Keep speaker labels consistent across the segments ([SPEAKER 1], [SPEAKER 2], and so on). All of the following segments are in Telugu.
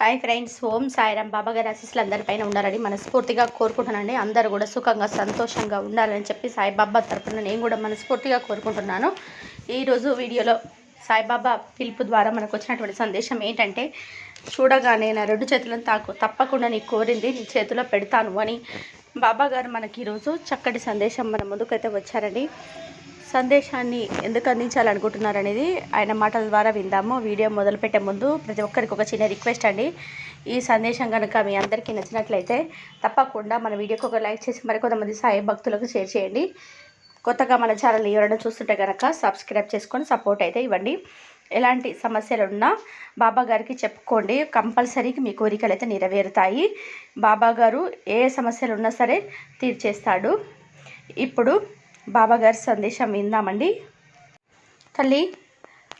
[SPEAKER 1] Hi friends Om Sairam. బాబా గారి ఆశీస్సులు అందరిపైన ఉండాలని మనస్ఫూర్తిగా కోరుకుంటున్నానండి. అందరూ కూడా సుఖంగా సంతోషంగా ఉండాలని చెప్పి సాయిబాబా తరపున నేను కూడా మనస్ఫూర్తిగా కోరుకుంటున్నాను. ఈరోజు వీడియోలో సాయిబాబా పిలుపు ద్వారా మనకు వచ్చినటువంటి సందేశం ఏంటంటే చూడగానే నా రెండు చేతులను తాకు తప్పకుండా నీ కోరింది నీ చేతిలో పెడతాను అని. బాబా గారు మనకి ఈరోజు చక్కటి సందేశం మన ముందుకైతే వచ్చారండి. సందేశాన్ని ఎందుకు అందించాలనుకుంటున్నారు అనేది ఆయన మాటల ద్వారా విందాము. వీడియో మొదలుపెట్టే ముందు ప్రతి ఒక్కరికి ఒక చిన్న రిక్వెస్ట్ అండి. ఈ సందేశం కనుక మీ అందరికీ నచ్చినట్లయితే తప్పకుండా మన వీడియోకి ఒక లైక్ చేసి మరికొంతమంది సాయి భక్తులకు షేర్ చేయండి. కొత్తగా మన ఛానల్ ఎవరైనా చూస్తుంటే కనుక సబ్స్క్రైబ్ చేసుకొని సపోర్ట్ అయితే ఇవ్వండి. ఎలాంటి సమస్యలు ఉన్నా బాబా గారికి చెప్పుకోండి. కంపల్సరీకి మీ కోరికలు అయితే నెరవేరుతాయి. బాబా గారు ఏ సమస్యలు ఉన్నా సరే తీర్చేస్తాడు. ఇప్పుడు బాబాగారి సందేశం విందామండి. తల్లి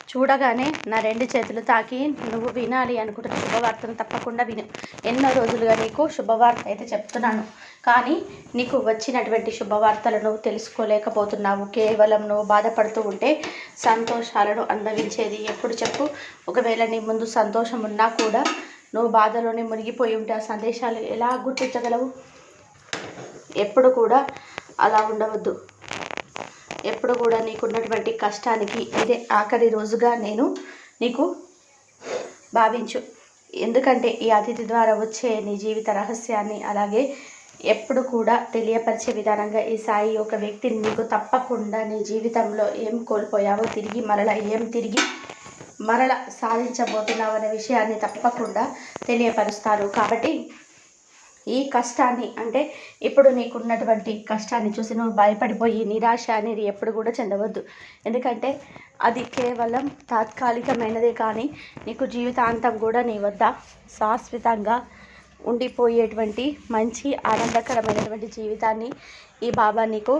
[SPEAKER 1] చూడగానే నా రెండు చేతులు తాకి నువ్వు వినాలి అనుకుంటున్న శుభవార్తను తప్పకుండా విను. ఎన్నో రోజులుగా నీకు శుభవార్త అయితే చెప్తున్నాను. కానీ నీకు వచ్చినటువంటి శుభవార్తలను తెలుసుకోలేకపోతున్నావు. కేవలం నువ్వు బాధపడుతూ ఉంటే సంతోషాలను అనుభవించేది ఎప్పుడు చెప్పు. ఒకవేళ నీ ముందు సంతోషం ఉన్నా కూడా నువ్వు బాధలోనే మునిగిపోయి ఉంటే ఆ సందేశాలు ఎలా గుర్తించగలవు? ఎప్పుడు కూడా అలా ఉండవద్దు. ఎప్పుడు కూడా నీకున్నటువంటి కష్టానికి ఇదే ఆఖరి రోజుగా నేను నీకు భావించు. ఎందుకంటే ఈ అతిథి ద్వారా వచ్చే నీ జీవిత రహస్యాన్ని అలాగే ఎప్పుడు కూడా తెలియపరిచే విధానంగా ఈ సాయి ఒక వ్యక్తిని నీకు తప్పకుండా నీ జీవితంలో ఏం కోల్పోయావో తిరిగి మరల ఏం తిరిగి మరల సాధించబోతున్నావు అనే విషయాన్ని తప్పకుండా తెలియపరుస్తారు. కాబట్టి ఈ కష్టాన్ని అంటే ఇప్పుడు నీకున్నటువంటి కష్టాన్ని చూసి నువ్వు భయపడిపోయి నిరాశ అనేది ఎప్పుడు కూడా చెందవద్దు. ఎందుకంటే అది కేవలం తాత్కాలికమైనదే కానీ నీకు జీవితాంతం కూడా నీ వద్ద శాశ్వతంగా ఉండిపోయేటువంటి మంచి ఆనందకరమైనటువంటి జీవితాన్ని ఈ బాబా నీకు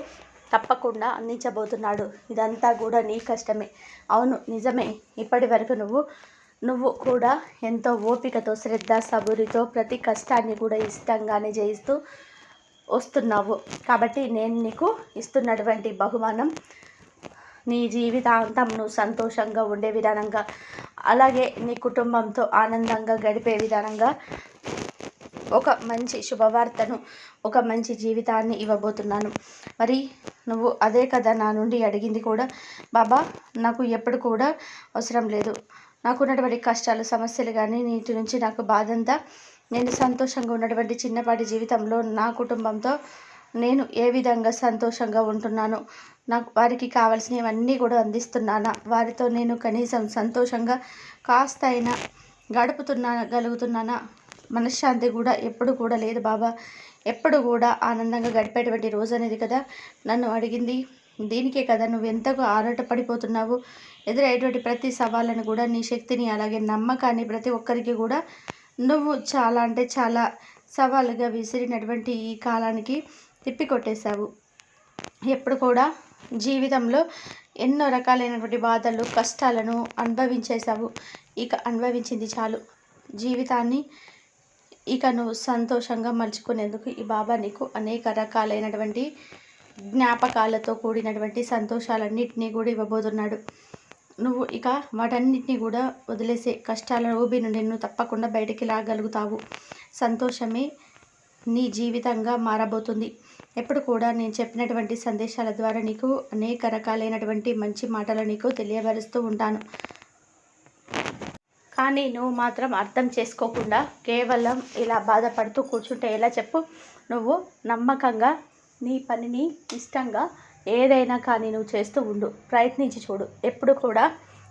[SPEAKER 1] తప్పకుండా అందించబోతున్నాడు. ఇదంతా కూడా నీ కష్టమే. అవును నిజమే. ఇప్పటి వరకు నువ్వు నువ్వు కూడా ఎంతో ఓపికతో శ్రద్ధ సబురితో ప్రతి కష్టాన్ని కూడా ఇష్టంగానే చేయిస్తూ వస్తున్నావు. కాబట్టి నేను నీకు ఇస్తున్నటువంటి బహుమానం నీ జీవితాంతం నువ్వు సంతోషంగా ఉండే విధానంగా అలాగే నీ కుటుంబంతో ఆనందంగా గడిపే విధానంగా ఒక మంచి శుభవార్తను ఒక మంచి జీవితాన్ని ఇవ్వబోతున్నాను. మరి నువ్వు అదే కదా నా నుండి అడిగింది కూడా బాబా నాకు ఎప్పుడు కూడా అవసరం లేదు. నాకున్నటువంటి కష్టాలు సమస్యలు కానీ నీటి నుంచి నాకు బాధ అంతా నేను సంతోషంగా ఉన్నటువంటి చిన్నపాటి జీవితంలో నా కుటుంబంతో నేను ఏ విధంగా సంతోషంగా ఉంటున్నాను నాకు వారికి కావాల్సినవన్నీ కూడా అందిస్తున్నానా వారితో నేను కనీసం సంతోషంగా కాస్త అయినా గడుపుతున్నా గలుగుతున్నానా? మనశ్శాంతి కూడా ఎప్పుడు కూడా లేదు బాబా. ఎప్పుడు కూడా ఆనందంగా గడిపేటువంటి రోజు అనేది కదా? నన్ను అడిగింది దీనికే కదా నువ్వు ఎంతగా ఆరాటపడిపోతున్నావు? ఎదురయ్యేటువంటి ప్రతి సవాళ్ళను కూడా నీ శక్తిని అలాగే నమ్మకాన్ని ప్రతి ఒక్కరికి కూడా నువ్వు చాలా అంటే చాలా సవాలుగా విసిరినటువంటి ఈ కాలానికి తిప్పికొట్టేశావు. ఎప్పుడు కూడా జీవితంలో ఎన్నో రకాలైనటువంటి బాధలు కష్టాలను అనుభవించేశావు. ఇక అనుభవించింది చాలు. జీవితాన్ని ఇక నువ్వు సంతోషంగా మలుచుకునేందుకు ఈ బాబా నీకు అనేక రకాలైనటువంటి జ్ఞాపకాలతో కూడినటువంటి సంతోషాలన్నింటినీ కూడా ఇవ్వబోతున్నాడు. నువ్వు ఇక వాటన్నిటిని కూడా వదిలేసే కష్టాల ఊబి నుండి నువ్వు తప్పకుండా బయటికి రాగలుగుతావు. సంతోషమే నీ జీవితంగా మారబోతుంది. ఎప్పుడు కూడా నేను చెప్పినటువంటి సందేశాల ద్వారా నీకు అనేక రకాలైనటువంటి మంచి మాటలు నీకు తెలియపరుస్తూ ఉంటాను. కానీ నువ్వు మాత్రం అర్థం చేసుకోకుండా కేవలం ఇలా బాధపడుతూ కూర్చుంటే ఎలా చెప్పు? నువ్వు నమ్మకంగా నీ పనిని ఇష్టంగా ఏదైనా కానీ నువ్వు చేస్తూ ఉండు ప్రయత్నించి చూడు. ఎప్పుడు కూడా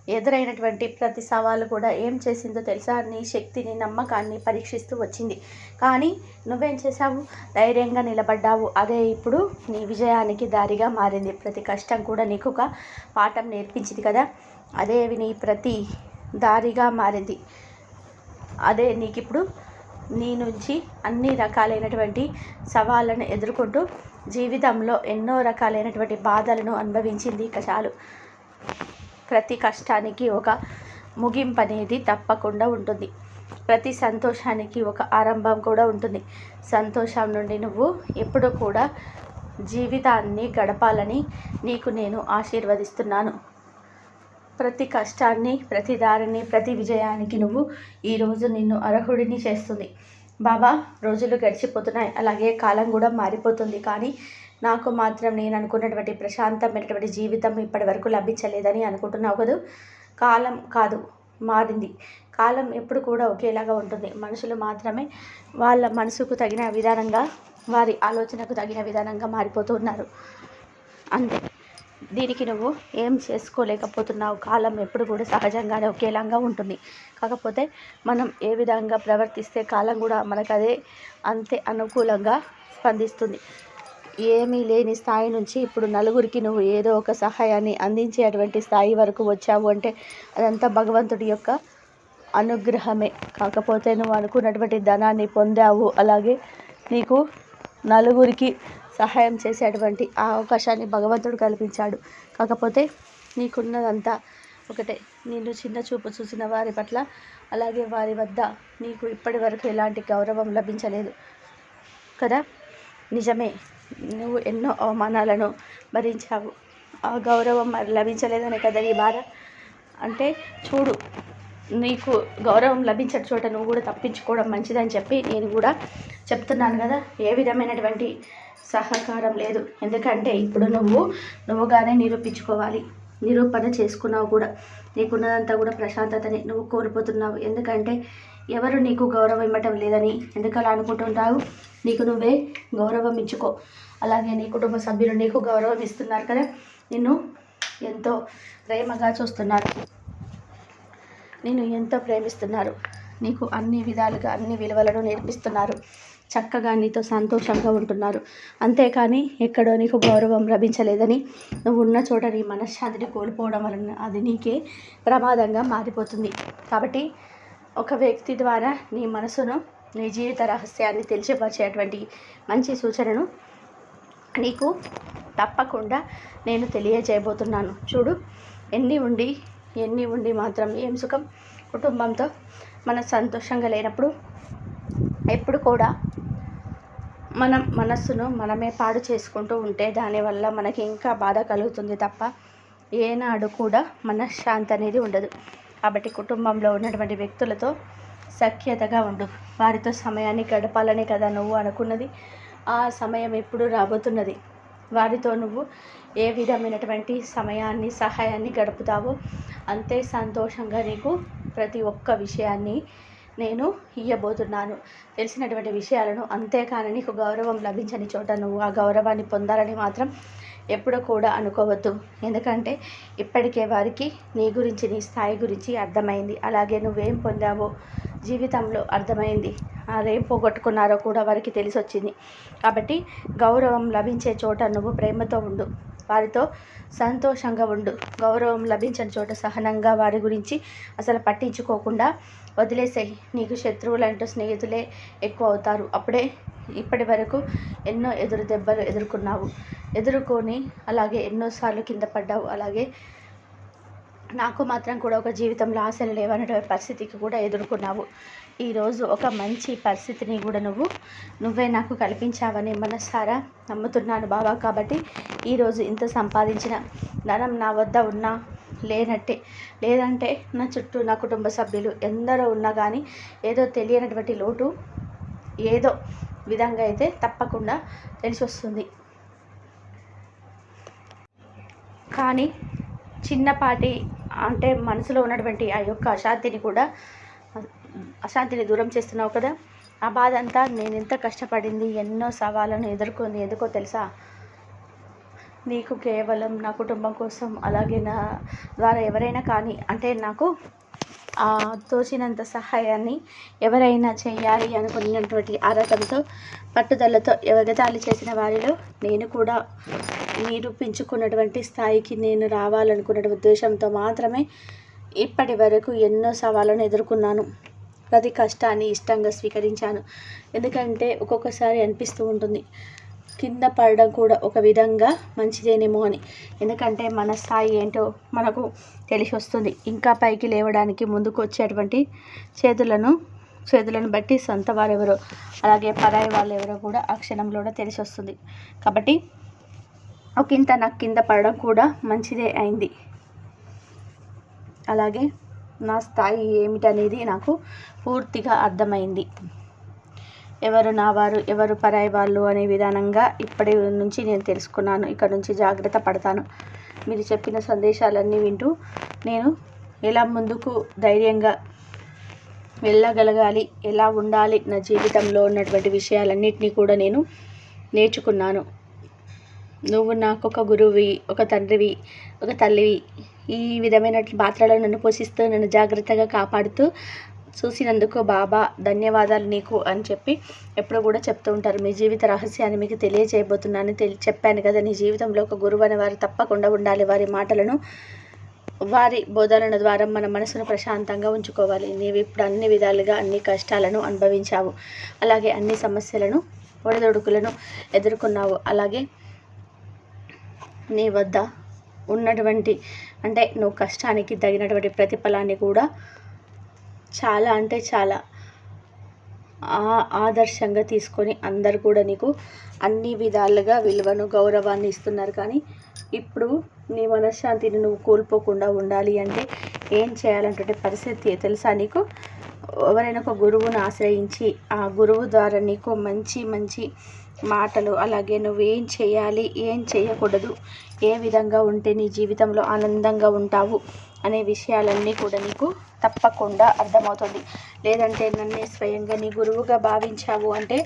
[SPEAKER 1] ఎదురైనటువంటి ప్రతి సవాలు కూడా ఏం చేసిందో తెలుసా? నీ శక్తిని నమ్మకాన్ని పరీక్షిస్తూ వచ్చింది. కానీ నువ్వేం చేసావు ధైర్యంగా నిలబడ్డావు. అదే ఇప్పుడు నీ విజయానికి దారిగా మారింది. ప్రతి కష్టం కూడా నీకు ఒక పాఠం నేర్పించింది కదా? అదే నీ ప్రతి దారిగా మారింది. అదే నీకు ఇప్పుడు నీ నుంచి అన్ని రకాలైనటువంటి సవాళ్ళను ఎదుర్కొంటూ జీవితంలో ఎన్నో రకాలైనటువంటి బాధలను అనుభవించింది ఇక చాలు. ప్రతి కష్టానికి ఒక ముగింపు అనేది తప్పకుండా ఉంటుంది. ప్రతి సంతోషానికి ఒక ఆరంభం కూడా ఉంటుంది. సంతోషం నుండి నువ్వు ఎప్పుడూ కూడా జీవితాన్ని గడపాలని నీకు నేను ఆశీర్వదిస్తున్నాను. ప్రతి కష్టాన్ని ప్రతి దారిని ప్రతి విజయానికి నువ్వు ఈరోజు నిన్ను అర్హుడిని చేస్తుంది. బాబా రోజులు గడిచిపోతున్నాయి. అలాగే కాలం కూడా మారిపోతుంది. కానీ నాకు మాత్రం నేను అనుకున్నటువంటి ప్రశాంతమైనటువంటి జీవితం ఇప్పటి వరకు లభించలేదని అనుకుంటున్నావు కదా? కాలం కాదు మారింది. కాలం ఎప్పుడు కూడా ఒకేలాగా ఉంటుంది. మనుషులు మాత్రమే వాళ్ళ మనసుకు తగిన విధానంగా వారి ఆలోచనకు తగిన విధానంగా మారిపోతున్నారు అంతే. దీనికి నువ్వు ఏం చేసుకోలేకపోతున్నావు? కాలం ఎప్పుడు కూడా సహజంగానే ఒకేలాగా ఉంటుంది. కాకపోతే మనం ఏ విధంగా ప్రవర్తిస్తే కాలం కూడా మనకు అదే అంతే అనుకూలంగా స్పందిస్తుంది. ఏమీ లేని స్థాయి నుంచి ఇప్పుడు నలుగురికి నువ్వు ఏదో ఒక సహాయాన్ని అందించేటువంటి స్థాయి వరకు వచ్చావు అంటే అదంతా భగవంతుడి యొక్క అనుగ్రహమే. కాకపోతే నువ్వు అనుకున్నటువంటి ధనాన్ని పొందావు. అలాగే నీకు నలుగురికి సహాయం చేసేటువంటి ఆ అవకాశాన్ని భగవంతుడు కల్పించాడు. కాకపోతే నీకున్నదంతా ఒకటే. నిన్ను చిన్న చూపు చూసిన వారి పట్ల అలాగే వారి వద్ద నీకు ఇప్పటి వరకు ఎలాంటి గౌరవం లభించలేదు. కదా? నిజమే. నువ్వు ఎన్నో అవమానాలను భరించావు. ఆ గౌరవం మరి లభించలేదనే కదా నీ బాధ అంటే చూడు నీకు గౌరవం లభించే చోట నువ్వు కూడా తప్పించుకోవడం మంచిదని చెప్పి నేను కూడా చెప్తున్నాను కదా. ఏ విధమైనటువంటి సహకారం లేదు. ఎందుకంటే ఇప్పుడు నువ్వు నువ్వుగానే నిరూపించుకోవాలి. నిరూపణ చేసుకున్నావు కూడా. నీకున్నదంతా కూడా ప్రశాంతతని నువ్వు కోల్పోతున్నావు. ఎందుకంటే ఎవరు నీకు గౌరవం ఇవ్వటం లేదని ఎందుకు అలా అనుకుంటుంటావు నీకు నువ్వే గౌరవం ఇచ్చుకో. అలాగే నీ కుటుంబ సభ్యులు నీకు గౌరవం ఇస్తున్నారు కదా? నిన్ను ఎంతో ప్రేమగా చూస్తున్నారు. నేను ఎంతో ప్రేమిస్తున్నారు. నీకు అన్ని విధాలుగా అన్ని విలువలను నేర్పిస్తున్నారు. చక్కగా నీతో సంతోషంగా ఉంటున్నారు. అంతేకాని ఎక్కడో నీకు గౌరవం లభించలేదని నువ్వు ఉన్న చోట నీ మనశ్శాంతిని కోల్పోవడం వలన అది నీకే ప్రమాదంగా మారిపోతుంది. కాబట్టి ఒక వ్యక్తి ద్వారా నీ మనసును నీ జీవిత రహస్యాన్ని తెలిసిపరిచేటువంటి మంచి సూచనను నీకు తప్పకుండా నేను తెలియజేయబోతున్నాను. చూడు ఎన్ని ఉండి ఎన్ని ఉండి మాత్రం ఏం సుఖం? కుటుంబంతో మన సంతోషంగా లేనప్పుడు ఎప్పుడు కూడా మనం మనస్సును మనమే పాడు చేసుకుంటూ ఉంటే దానివల్ల మనకి ఇంకా బాధ కలుగుతుంది తప్ప ఏనాడు కూడా మనశ్శాంతి అనేది ఉండదు. కాబట్టి కుటుంబంలో ఉన్నటువంటి వ్యక్తులతో సఖ్యతగా ఉండు. వారితో సమయాన్ని గడపాలని కదా నువ్వు అనుకున్నది. ఆ సమయం ఎప్పుడు రాబోతున్నది. వారితో నువ్వు ఏ విధమైనటువంటి సమయాన్ని సహాయాన్ని గడుపుతావో అంతే సంతోషంగా నీకు ప్రతి ఒక్క విషయాన్ని నేను ఇయ్యబోతున్నాను. తెలిసినటువంటి విషయాలను అంతేకాని నీకు గౌరవం లభించని చోట నువ్వు ఆ గౌరవాన్ని పొందాలని మాత్రం ఎప్పుడూ కూడా అనుకోవద్దు. ఎందుకంటే ఇప్పటికే వారికి నీ గురించి నీ స్థాయి గురించి అర్థమైంది. అలాగే నువ్వేం పొందావో జీవితంలో అర్థమైంది. అదేం పోగొట్టుకున్నారో కూడా వారికి తెలిసి వచ్చింది కాబట్టి గౌరవం లభించే చోట నువ్వు ప్రేమతో ఉండు. వారితో సంతోషంగా ఉండు. గౌరవం లభించిన చోట సహనంగా వారి గురించి అసలు పట్టించుకోకుండా వదిలేసేయి. నీకు శత్రువులంటూ స్నేహితులే ఎక్కువ అవుతారు అప్పుడే ఇప్పటి వరకు ఎన్నో ఎదురు దెబ్బలు ఎదుర్కొన్నావు. ఎదుర్కొని అలాగే ఎన్నోసార్లు కింద పడ్డావు. అలాగే నాకు మాత్రం కూడా ఒక జీవితంలో ఆశలు లేవనే పరిస్థితికి కూడా ఎదుర్కొన్నావు. ఈరోజు ఒక మంచి పరిస్థితిని కూడా నువ్వు నువ్వే నాకు కల్పించావని మనసారా నమ్ముతున్నాను బాబా కాబట్టి ఈరోజు ఇంత సంపాదించిన ధనం నా వద్ద ఉన్నా లేనట్టే లేదంటే నా చుట్టూ నా కుటుంబ సభ్యులు ఎందరో ఉన్నా కానీ ఏదో తెలియనటువంటి లోటు ఏదో విధంగా అయితే తప్పకుండా తెలిసి వస్తుంది కానీ చిన్నపాటి అంటే మనసులో ఉన్నటువంటి ఆ యొక్క అశాంతిని కూడా అశాంతిని దూరం చేస్తున్నావు కదా? ఆ బాధ అంతా నేను ఎంత కష్టపడింది ఎన్నో సవాళ్ళను ఎదుర్కొంది ఎందుకో తెలుసా? నీకు కేవలం నా కుటుంబం కోసం అలాగే నా ద్వారా ఎవరైనా కానీ అంటే నాకు తోచినంత సహాయాన్ని ఎవరైనా చేయాలి అనుకున్నటువంటి ఆరాటంతో పట్టుదలతో ఎగతాళి చేసిన వారిలో నేను కూడా నిరూపించుకున్నటువంటి స్థాయికి నేను రావాలనుకున్న ఉద్దేశంతో మాత్రమే ఇప్పటి వరకు ఎన్నో సవాళ్ళను ఎదుర్కొన్నాను. ప్రతి కష్టాన్ని ఇష్టంగా స్వీకరించాను. ఎందుకంటే ఒక్కొక్కసారి అనిపిస్తూ ఉంటుంది. కింద పడడం కూడా ఒక విధంగా మంచిదేనేమో అని. ఎందుకంటే మన స్థాయి ఏంటో మనకు తెలిసి వస్తుంది. ఇంకా పైకి లేవడానికి ముందుకు వచ్చేటువంటి చేతులను చేతులను బట్టి సొంత వారెవరో అలాగే పరాయి వాళ్ళు ఎవరో కూడా ఆ క్షణంలో కూడా తెలిసి వస్తుంది. కాబట్టి ఒక ఇంత నాకు కింద పడడం కూడా మంచిదే అయింది. అలాగే నా స్థాయి ఏమిటనేది నాకు పూర్తిగా అర్థమైంది. ఎవరు నా వారు ఎవరు పరాయి వాళ్ళు అనే విధానంగా ఇప్పటి నుంచి నేను తెలుసుకున్నాను. ఇక్కడ నుంచి జాగ్రత్త పడతాను. మీరు చెప్పిన సందేశాలన్నీ వింటూ నేను ఎలా ముందుకు ధైర్యంగా వెళ్ళగలగాలి ఎలా ఉండాలి నా జీవితంలో ఉన్నటువంటి విషయాలన్నింటినీ కూడా నేను నేర్చుకున్నాను. నువ్వు నాకు ఒక గురువి ఒక తండ్రివి ఒక తల్లివి ఈ విధమైన పాత్రలో నన్ను పోషిస్తూ నన్ను జాగ్రత్తగా కాపాడుతూ చూసినందుకు బాబా ధన్యవాదాలు నీకు అని చెప్పి ఎప్పుడు కూడా చెప్తూ ఉంటారు. మీ జీవిత రహస్యాన్ని మీకు తెలియజేయబోతున్నాను తెలి చెప్పాను కదా. నీ జీవితంలో ఒక గురువు అనే వారు తప్పకుండా ఉండాలి. వారి మాటలను వారి బోధనల ద్వారా మన మనసును ప్రశాంతంగా ఉంచుకోవాలి. నీవు ఇప్పుడు అన్ని విధాలుగా అన్ని కష్టాలను అనుభవించావు. అలాగే అన్ని సమస్యలను ఒడిదొడుకులను ఎదుర్కొన్నావు. అలాగే నీ వద్ద ఉన్నటువంటి అంటే నువ్వు కష్టానికి తగినటువంటి ప్రతిఫలాన్ని కూడా చాలా అంటే చాలా ఆదర్శంగా తీసుకొని అందరు కూడా నీకు అన్ని విధాలుగా విలువను గౌరవాన్ని ఇస్తున్నారు. కానీ ఇప్పుడు నీ మనశ్శాంతిని నువ్వు కోల్పోకుండా ఉండాలి అంటే ఏం చేయాలంటే పరిస్థితి తెలుసా నీకు? ఎవరైనా ఒక గురువును ఆశ్రయించి ఆ గురువు ద్వారా నీకు మంచి మంచి మాటలు. అలాగే నువ్వేం చేయాలి ఏం చేయకూడదు ఏ విధంగా ఉంటే నీ జీవితంలో ఆనందంగా ఉంటావు అనే విషయాలన్నీ కూడా నీకు తప్పకుండా అర్థమవుతుంది. లేదంటే నన్నే స్వయంగా నీ గురువుగా భావించావు అంటే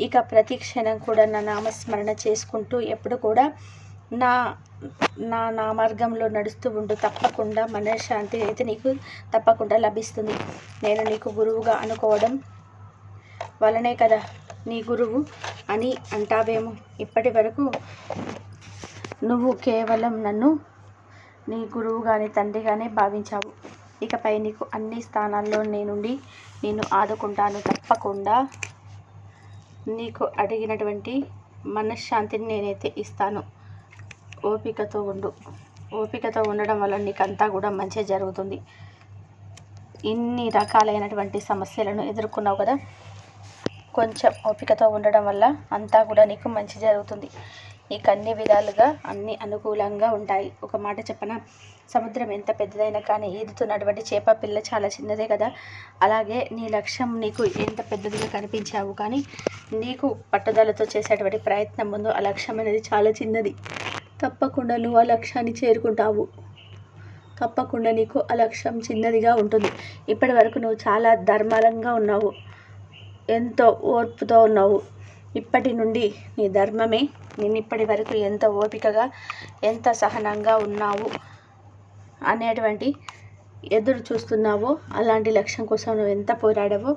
[SPEAKER 1] ఇక ప్రతి క్షణం కూడా నా నామస్మరణ చేసుకుంటూ ఎప్పుడు కూడా నా నా నా మార్గంలో నడుస్తూ ఉండు. తప్పకుండా మనశ్శాంతి అయితే నీకు తప్పకుండా లభిస్తుంది. నేను నీకు గురువుగా అనుకోవడం వలనే కదా. నీ గురువు అని అంటావేమో? ఇప్పటి వరకు నువ్వు కేవలం నన్ను నీ గురువు కానీ తండ్రి కానీ భావించావు. ఇకపై నీకు అన్ని స్థానాల్లో నేనుండి నేను ఆదుకుంటాను. తప్పకుండా నీకు అడిగినటువంటి మనశ్శాంతిని నేనైతే ఇస్తాను. ఓపికతో ఉండు. ఓపికతో ఉండడం వల్ల నీకంతా కూడా మంచి జరుగుతుంది. ఇన్ని రకాలైనటువంటి సమస్యలను ఎదుర్కొన్నావు కదా? కొంచెం ఓపికతో ఉండడం వల్ల అంతా కూడా నీకు మంచి జరుగుతుంది. నీకు అన్ని విధాలుగా అన్ని అనుకూలంగా ఉంటాయి. ఒక మాట చెప్పన? సముద్రం ఎంత పెద్దదైనా కానీ ఈదుతున్నటువంటి చేప పిల్ల చాలా చిన్నదే కదా. అలాగే నీ లక్ష్యం నీకు ఎంత పెద్దదిగా కనిపించావు కానీ నీకు పట్టుదలతో చేసేటువంటి ప్రయత్నం ముందు ఆ లక్ష్యం అనేది చాలా చిన్నది. తప్పకుండా నువ్వు ఆ లక్ష్యాన్ని చేరుకుంటావు. తప్పకుండా నీకు ఆ లక్ష్యం చిన్నదిగా ఉంటుంది. ఇప్పటి వరకు నువ్వు చాలా ధర్మాలంగా ఉన్నావు. ఎంతో ఓర్పుతో ఉన్నావు. ఇప్పటి నుండి నీ ధర్మమే. నేను ఇప్పటి వరకు ఎంత ఓపికగా ఎంత సహనంగా ఉన్నావు అనేటువంటి ఎదురు చూస్తున్నావో అలాంటి లక్ష్యం కోసం నువ్వు ఎంత పోరాడావో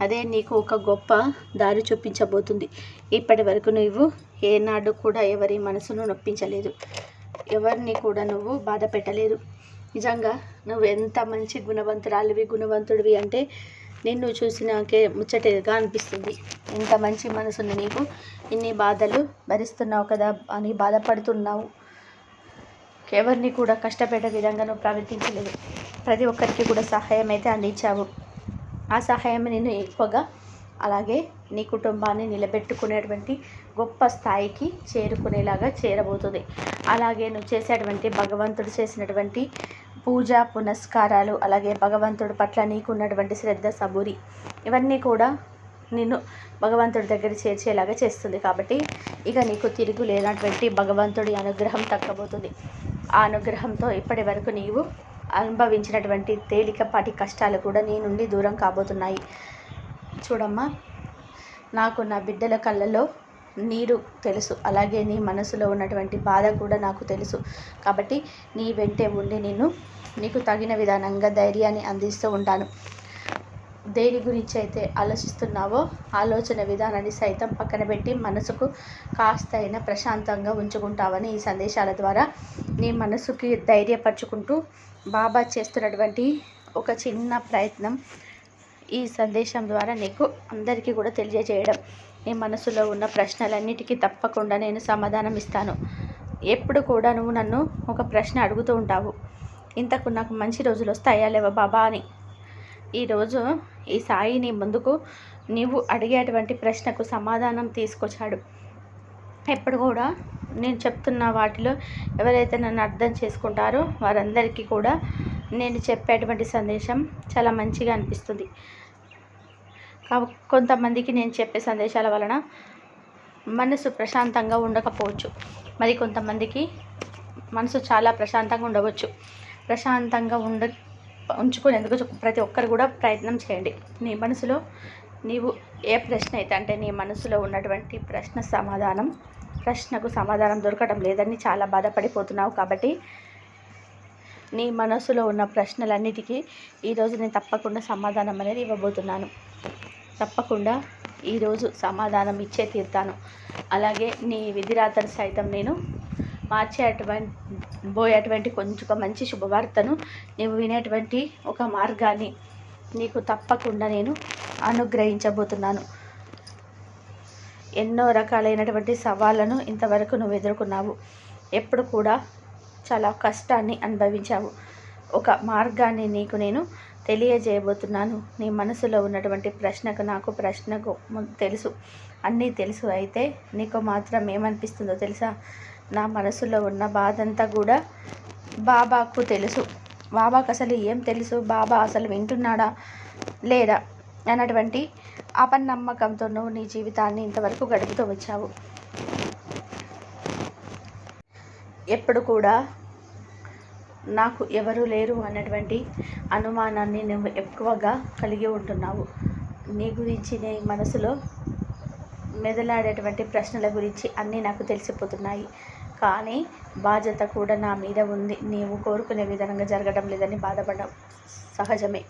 [SPEAKER 1] అదే నీకు ఒక గొప్ప దారి చూపించబోతుంది. ఇప్పటి వరకు నువ్వు ఏనాడు కూడా ఎవరి మనసును నొప్పించలేదు. ఎవరిని కూడా నువ్వు బాధ పెట్టలేదు నిజంగా నువ్వు ఎంత మంచి గుణవంతురాలివి గుణవంతుడివి అంటే నిన్ను చూసినాకే ముచ్చటగా అనిపిస్తుంది. ఇంత మంచి మనసుని నీకు ఇన్ని బాధలు భరిస్తున్నావు కదా అని బాధపడుతున్నావు. ఎవరిని కూడా కష్టపెట్టే విధంగా నువ్వు ప్రవర్తించలేదు. ప్రతి ఒక్కరికి కూడా సహాయం అయితే అందించావు. ఆ సహాయం నేను ఎక్కువగా అలాగే నీ కుటుంబాన్ని నిలబెట్టుకునేటువంటి గొప్ప స్థాయికి చేరుకునేలాగా చేరబోతుంది. అలాగే నువ్వు చేసేటువంటి భగవంతుడు చేసినటువంటి పూజ పునస్కారాలు అలాగే భగవంతుడి పట్ల నీకున్నటువంటి శ్రద్ధ సబూరి ఇవన్నీ కూడా నిన్ను భగవంతుడి దగ్గర చేర్చేలాగా చేస్తుంది. కాబట్టి ఇక నీకు తిరుగు లేనటువంటి భగవంతుడి అనుగ్రహం తగ్గబోతుంది. ఆ అనుగ్రహంతో ఇప్పటి వరకు నీవు అనుభవించినటువంటి తేలికపాటి కష్టాలు కూడా నీ నుండి దూరం కాబోతున్నాయి. చూడమ్మా నాకు నా బిడ్డల కళ్ళలో నీరు తెలుసు. అలాగే నీ మనసులో ఉన్నటువంటి బాధ కూడా నాకు తెలుసు. కాబట్టి నీ వెంటే ఉండి నేను నీకు తగిన విధానంగా ధైర్యాన్ని అందిస్తూ ఉంటాను. దేని గురించి అయితే ఆలోచిస్తున్నావో ఆలోచన విధానాన్ని సైతం పక్కన పెట్టి మనసుకు కాస్త అయినా ప్రశాంతంగా ఉంచుకుంటావని ఈ సందేశాల ద్వారా నీ మనసుకి ధైర్యపరచుకుంటూ బాబా చేస్తున్నటువంటి ఒక చిన్న ప్రయత్నం ఈ సందేశం ద్వారా నీకు అందరికీ కూడా తెలియజేయడం. నీ మనసులో ఉన్న ప్రశ్నలన్నిటికీ తప్పకుండా నేను సమాధానం ఇస్తాను. ఎప్పుడు కూడా నువ్వు నన్ను ఒక ప్రశ్న అడుగుతూ ఉంటావు. ఇంతకు నాకు మంచి రోజులు వస్తాయా లేవా బాబా అని. ఈరోజు ఈ సాయి నీ ముందుకు నీవు అడిగేటువంటి ప్రశ్నకు సమాధానం తీసుకొచ్చాడు. ఎప్పుడు కూడా నేను చెప్తున్న వాటిలో ఎవరైతే నన్ను అర్థం చేసుకుంటారో వారందరికీ కూడా నేను చెప్పేటువంటి సందేశం చాలా మంచిగా అనిపిస్తుంది. కొంతమందికి నేను చెప్పే సందేశాల వలన మనసు ప్రశాంతంగా ఉండకపోవచ్చు. మరి కొంతమందికి మనసు చాలా ప్రశాంతంగా ఉండవచ్చు. ప్రశాంతంగా ఉండ ఉంచుకునేందుకు ప్రతి ఒక్కరు కూడా ప్రయత్నం చేయండి. నీ మనసులో నీవు ఏ ప్రశ్న అయితే అంటే నీ మనసులో ఉన్నటువంటి ప్రశ్న సమాధానం ప్రశ్నకు సమాధానం దొరకడం లేదని చాలా బాధపడిపోతున్నావు కాబట్టి నీ మనసులో ఉన్న ప్రశ్నలన్నిటికీ ఈరోజు నేను తప్పకుండా సమాధానం అనేది ఇవ్వబోతున్నాను. తప్పకుండా ఈరోజు సమాధానం ఇచ్చే తీరుతాను. అలాగే నీ విధిరాతను సైతం నేను మార్చే అటువంటి పోయేటువంటి కొంచెం ఒక మంచి శుభవార్తను నీవు వినేటువంటి ఒక మార్గాన్ని నీకు తప్పకుండా నేను అనుగ్రహించబోతున్నాను. ఎన్నో రకాలైనటువంటి సవాళ్ళను ఇంతవరకు నువ్వు ఎదుర్కొన్నావు. ఎప్పుడు కూడా చాలా కష్టాన్ని అనుభవించావు. ఒక మార్గాన్ని నీకు నేను తెలియజేయబోతున్నాను. నీ మనసులో ఉన్నటువంటి ప్రశ్నకు నాకు ప్రశ్నకు తెలుసు. అన్నీ తెలుసు అయితే నీకు మాత్రం ఏమనిపిస్తుందో తెలుసా? నా మనసులో ఉన్న బాధంతా కూడా బాబాకు తెలుసు. బాబాకు అసలు ఏం తెలుసు? బాబా అసలు వింటున్నాడా లేదా? అన్నటువంటి అపనమ్మకంతో నువ్వు నీ జీవితాన్ని ఇంతవరకు గడుపుతూ వచ్చావు. ఎప్పుడు కూడా నాకు ఎవరు లేరు అన్నటువంటి అనుమానాన్ని నువ్వు ఎక్కువగా కలిగి ఉంటున్నావు. నీ గురించి నీ మనసులో మెదలాడేటువంటి ప్రశ్నల గురించి అన్నీ నాకు తెలిసిపోతున్నాయి. కానీ బాధ్యత కూడా నా మీద ఉంది. నీవు కోరుకునే విధంగా జరగడం లేదని బాధపడడం సహజమే.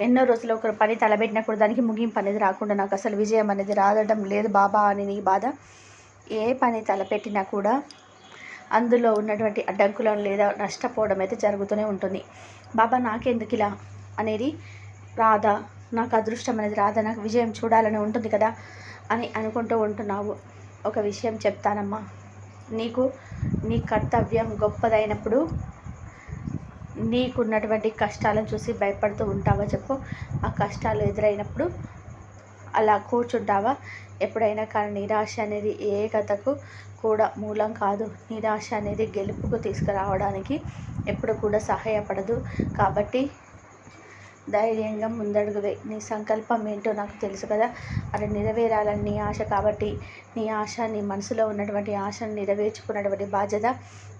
[SPEAKER 1] ఎన్నో రోజులు ఒక పని తలబెట్టినప్పుడు దానికి ముగింపు అనేది రాకుండా నాకు అసలు విజయం అనేది రాదడం లేదు బాబా అని నీ బాధ. ఏ పని తలపెట్టినా కూడా అందులో ఉన్నటువంటి అడ్డంకులను లేదా నష్టపోవడం అయితే జరుగుతూనే ఉంటుంది. బాబా నాకెందుకు ఇలా? అనేది రాదా నాకు అదృష్టం అనేది రాదా నాకు విజయం చూడాలని ఉంటుంది కదా అని అనుకుంటూ ఉంటున్నావు. ఒక విషయం చెప్తానమ్మా. నీకు నీ కర్తవ్యం గొప్పదైనప్పుడు నీకున్నటువంటి కష్టాలను చూసి భయపడుతూ ఉంటావా చెప్పు. ఆ కష్టాలు ఎదురైనప్పుడు అలా కూర్చుంటావా? ఎప్పుడైనా కానీ నిరాశ అనేది ఏ కథకు కూడా మూలం కాదు. నిరాశ అనేది గెలుపుకు తీసుకురావడానికి ఎప్పుడు కూడా సహాయపడదు. కాబట్టి ధైర్యంగా ముందడుగువే నీ సంకల్పం ఏంటో నాకు తెలుసు కదా. అది నెరవేరాలని నీ ఆశ కాబట్టి నీ ఆశ నీ మనసులో ఉన్నటువంటి ఆశను నెరవేర్చుకున్నటువంటి బాధ్యత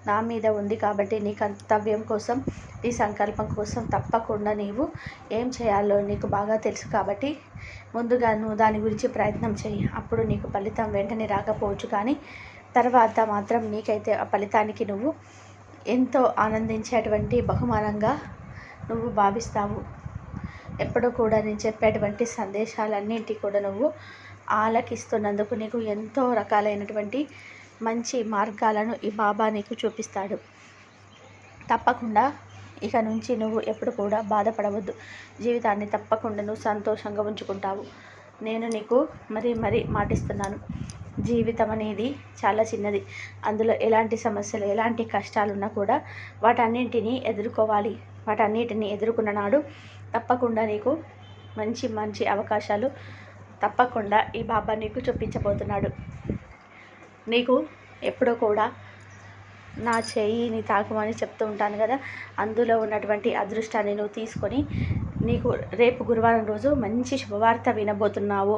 [SPEAKER 1] నా మీద ఉంది కాబట్టి నీ కర్తవ్యం కోసం నీ సంకల్పం కోసం తప్పకుండా నీవు ఏం చేయాలో నీకు బాగా తెలుసు కాబట్టి ముందుగా నువ్వు దాని గురించి ప్రయత్నం చేయి. అప్పుడు నీకు ఫలితం వెంటనే రాకపోవచ్చు కానీ తర్వాత మాత్రం నీకైతే ఆ ఫలితానికి నువ్వు ఎంతో ఆనందించేటువంటి బహుమానంగా నువ్వు భావిస్తావు. ఎప్పుడూ కూడా నేను చెప్పేటువంటి సందేశాలన్నింటి కూడా నువ్వు ఆలకిస్తున్నందుకు నీకు ఎంతో రకాలైనటువంటి మంచి మార్గాలను ఈ బాబా నీకు చూపిస్తాడు. తప్పకుండా ఇక నుంచి నువ్వు ఎప్పుడు కూడా బాధపడవద్దు. జీవితాన్ని తప్పకుండా నువ్వు సంతోషంగా ఉంచుకుంటావు. నేను నీకు మరీ మరీ మాటిస్తున్నాను. జీవితం అనేది చాలా చిన్నది. అందులో ఎలాంటి సమస్యలు ఎలాంటి కష్టాలు ఉన్నా కూడా వాటన్నింటినీ ఎదుర్కోవాలి. వాటన్నిటిని ఎదుర్కొన్న నాడు తప్పకుండా నీకు మంచి మంచి అవకాశాలు తప్పకుండా ఈ బాబా నీకు చూపించబోతున్నాడు. నీకు ఎప్పుడూ కూడా నా చెయ్యిని తాకమని చెప్తూ ఉంటాను కదా. అందులో ఉన్నటువంటి అదృష్టాన్ని నువ్వు తీసుకొని నీకు రేపు గురువారం రోజు మంచి శుభవార్త వినబోతున్నావు.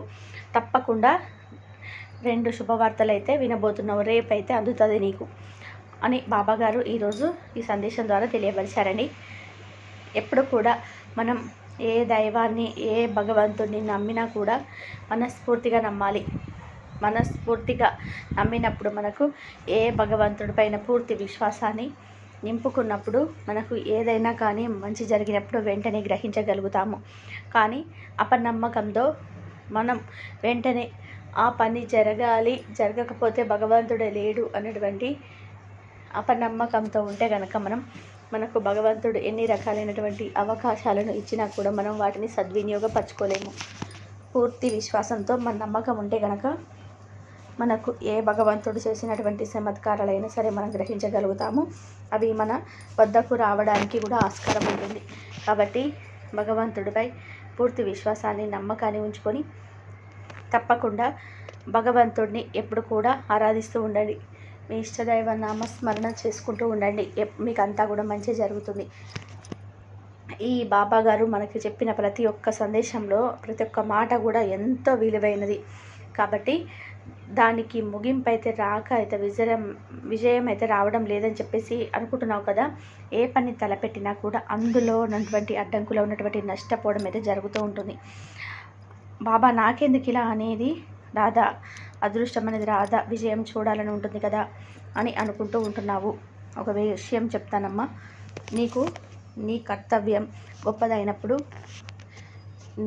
[SPEAKER 1] తప్పకుండా రెండు శుభవార్తలు అయితే వినబోతున్నావు. రేపైతే అందుతుంది నీకు అని బాబాగారు ఈరోజు ఈ సందేశం ద్వారా తెలియపరిచారండి. ఎప్పుడు కూడా మనం ఏ దైవాన్ని ఏ భగవంతుడిని నమ్మినా కూడా మనస్ఫూర్తిగా నమ్మాలి. మనస్ఫూర్తిగా నమ్మినప్పుడు మనకు ఏ భగవంతుడి పైన పూర్తి విశ్వాసాన్ని నింపుకున్నప్పుడు మనకు ఏదైనా కానీ మంచి జరిగినప్పుడు వెంటనే గ్రహించగలుగుతాము. కానీ అపనమ్మకంతో మనం వెంటనే ఆ పని జరగాలి జరగకపోతే భగవంతుడే లేడు అనేటువంటి అపనమ్మకంతో ఉంటే కనుక మనం మనకు భగవంతుడు ఎన్ని రకాలైనటువంటి అవకాశాలను ఇచ్చినా కూడా మనం వాటిని సద్వినియోగపరచుకోలేము. పూర్తి విశ్వాసంతో మన నమ్మకం ఉంటే కనుక మనకు ఏ భగవంతుడు చేసినటువంటి చమత్కారాలైనా సరే మనం గ్రహించగలుగుతాము. అవి మన వద్దకు రావడానికి కూడా ఆస్కారం ఉంటుంది. కాబట్టి భగవంతుడిపై పూర్తి విశ్వాసాన్ని నమ్మకాన్ని ఉంచుకొని తప్పకుండా భగవంతుడిని ఎప్పుడు కూడా ఆరాధిస్తూ ఉండండి. మీ ఇష్టదైవ నామస్మరణ చేసుకుంటూ ఉండండి. మీకు అంతా కూడా మంచి జరుగుతుంది. ఈ బాబా గారు మనకి చెప్పిన ప్రతి ఒక్క సందేశంలో ప్రతి ఒక్క మాట కూడా ఎంతో విలువైనది. కాబట్టి దానికి ముగింపు అయితే రాక అయితే విజయం విజయం అయితే రావడం లేదని చెప్పేసి అనుకుంటున్నావు కదా? ఏ పని తలపెట్టినా కూడా అందులో ఉన్నటువంటి అడ్డంకులో ఉన్నటువంటి నష్టపోవడం అయితే జరుగుతూ ఉంటుంది. బాబా నాకెందుకు ఇలా అనేది? రాధా అదృష్టం అనేది రాధా విజయం చూడాలని ఉంటుంది కదా అని అనుకుంటూ ఉంటున్నావు. ఒక విషయం చెప్తానమ్మా. నీకు నీ కర్తవ్యం గొప్పదైనప్పుడు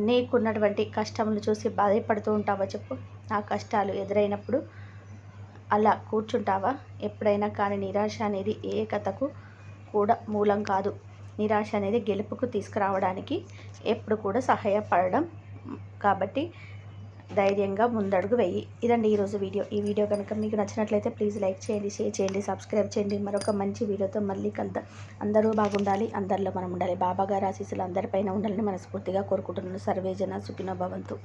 [SPEAKER 1] నీకున్నటువంటి కష్టములు చూసి బాధపడుతూ ఉంటావా చెప్పు? నా కష్టాలు ఎదురైనప్పుడు అలా కూర్చుంటావా? ఎప్పుడైనా కానీ నిరాశ అనేది ఏ కథకు కూడా మూలం కాదు. నిరాశ అనేది గెలుపుకు తీసుకురావడానికి ఎప్పుడు కూడా సహాయపడడం కాబట్టి ధైర్యంగా ముందడుగు వెయ్యి ఇదండి ఈరోజు వీడియో. ఈ వీడియో కనుక మీకు నచ్చినట్లయితే ప్లీజ్ లైక్ చేయండి షేర్ చేయండి సబ్స్క్రైబ్ చేయండి. మరొక మంచి వీడియోతో మళ్ళీ కలుద్దాం. అందరూ బాగుండాలి అందరిలో మనం ఉండాలి. బాబాగారు ఆశీస్సులు అందరిపైన ఉండాలని మనస్ఫూర్తిగా కోరుకుంటున్నాను. సర్వేజన సుఖినో భవంతు.